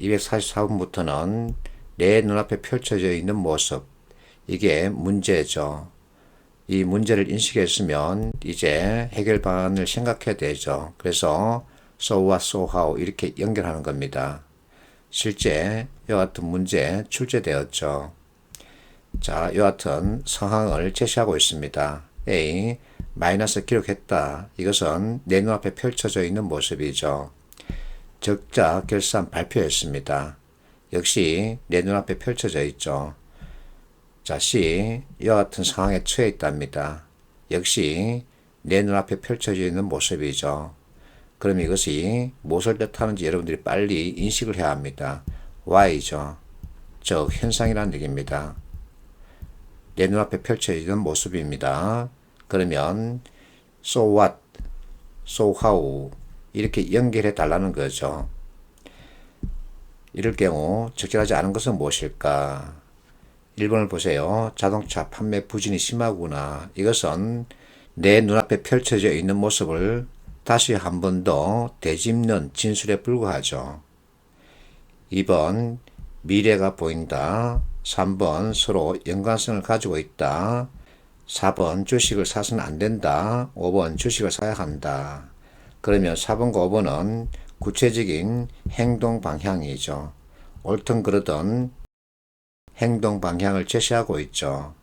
244번부터는 내 눈앞에 펼쳐져 있는 모습. 이게 문제죠. 이 문제를 인식했으면 이제 해결 방안을 생각해야 되죠. 그래서 so what, so how 이렇게 연결하는 겁니다. 실제 같은 문제 출제되었죠. 자, 같은 상황을 제시하고 있습니다. A, 마이너스 기록했다. 이것은 내 눈앞에 펼쳐져 있는 모습이죠. 적자 결산 발표했습니다. 역시 내 눈앞에 펼쳐져 있죠. 자, C, 이와 같은 상황에 처해 있답니다. 역시 내 눈앞에 펼쳐져 있는 모습이죠. 그럼 이것이 무엇을 뜻하는지 여러분들이 빨리 인식을 해야 합니다. Y죠. 즉, 현상이라는 얘기입니다. 내 눈앞에 펼쳐지는 모습입니다. 그러면 so what, so how 이렇게 연결해 달라는 거죠. 이럴 경우 적절하지 않은 것은 무엇일까? 1번을 보세요. 자동차 판매 부진이 심하구나. 이것은 내 눈앞에 펼쳐져 있는 모습을 다시 한 번 더 되짚는 진술에 불과하죠. 2번 미래가 보인다. 3번 서로 연관성을 가지고 있다. 4번 주식을 사서는 안 된다. 5번 주식을 사야 한다. 그러면 4번과 5번은 구체적인 행동 방향이죠. 옳든 그러든 행동 방향을 제시하고 있죠.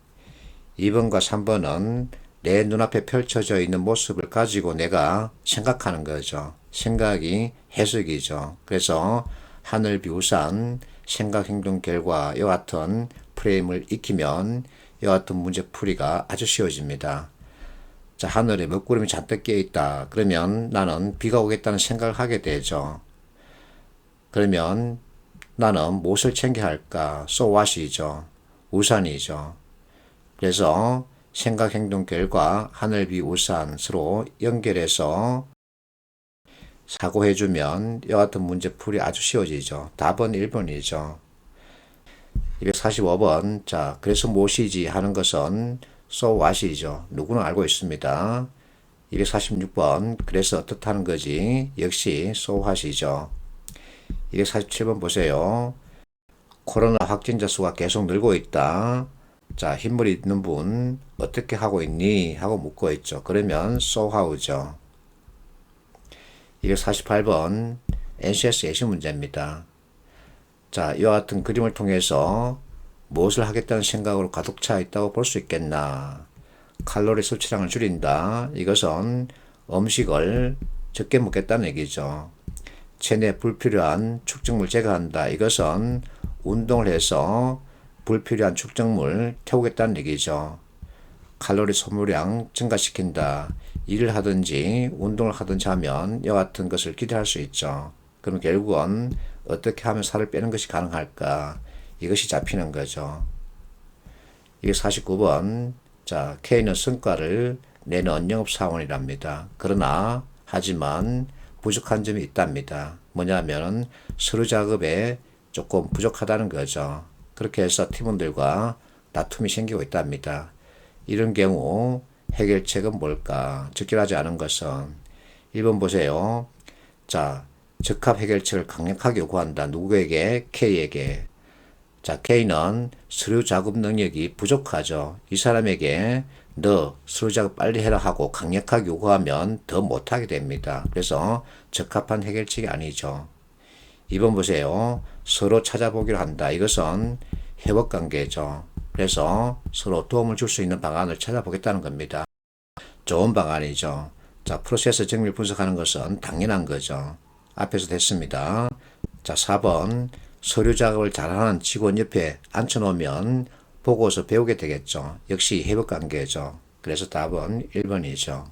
2번과 3번은 내 눈앞에 펼쳐져 있는 모습을 가지고 내가 생각하는 거죠. 생각이 해석이죠. 그래서 하늘 비우산 생각 행동 결과 와 같은 프레임을 익히면 이와 같은 문제 풀이가 아주 쉬워집니다. 자, 하늘에 먹구름이 잔뜩 끼어 있다. 그러면 나는 비가 오겠다는 생각을 하게 되죠. 그러면 나는 무엇을 챙겨야 할까? what이죠. 우산이죠. 그래서 생각 행동 결과 하늘 비 우산 서로 연결해서 사고해주면 이와 같은 문제 풀이 아주 쉬워지죠. 답은 1번이죠. 245번. 자, 그래서 무엇이지 하는 것은 so what이죠. 누구나 알고 있습니다. 246번. 그래서 어떻다는 거지? 역시 so what이죠. 247번 보세요. 코로나 확진자 수가 계속 늘고 있다. 자, 흰물이 있는 분 어떻게 하고 있니? 하고 묻고 있죠. 그러면 so how죠. 248번 NCS 예시 문제입니다. 자, 이와 같은 그림을 통해서 무엇을 하겠다는 생각으로 가득 차 있다고 볼 수 있겠나. 칼로리 섭취량을 줄인다. 이것은 음식을 적게 먹겠다는 얘기죠. 체내 불필요한 축적물 제거한다. 이것은 운동을 해서 불필요한 축적물 태우겠다는 얘기죠. 칼로리 소모량 증가시킨다. 일을 하든지 운동을 하든지 하면 이와 같은 것을 기대할 수 있죠. 그럼 결국은 어떻게 하면 살을 빼는 것이 가능할까? 이것이 잡히는 거죠. 이게 49번. 자, K는 성과를 내는 영업 사원이랍니다. 그러나, 하지만 부족한 점이 있답니다. 뭐냐면 서류 작업에 조금 부족하다는 거죠. 그렇게 해서 팀원들과 다툼이 생기고 있답니다. 이런 경우 해결책은 뭘까? 적절하지 않은 것은 1번 보세요. 자, 적합 해결책을 강력하게 요구한다. 누구에게? K에게. 자, K는 서류 작업 능력이 부족하죠. 이 사람에게 너 서류 작업 빨리 해라 하고 강력하게 요구하면 더 못하게 됩니다. 그래서 적합한 해결책이 아니죠. 2번 보세요. 서로 찾아보기로 한다. 이것은 협업 관계죠. 그래서 서로 도움을 줄 수 있는 방안을 찾아보겠다는 겁니다. 좋은 방안이죠. 자, 프로세스 정밀 분석하는 것은 당연한 거죠. 앞에서 됐습니다. 자, 4번. 서류 작업을 잘하는 직원 옆에 앉혀놓으면 보고서 배우게 되겠죠. 역시 협업 관계죠. 그래서 답은 1번이죠.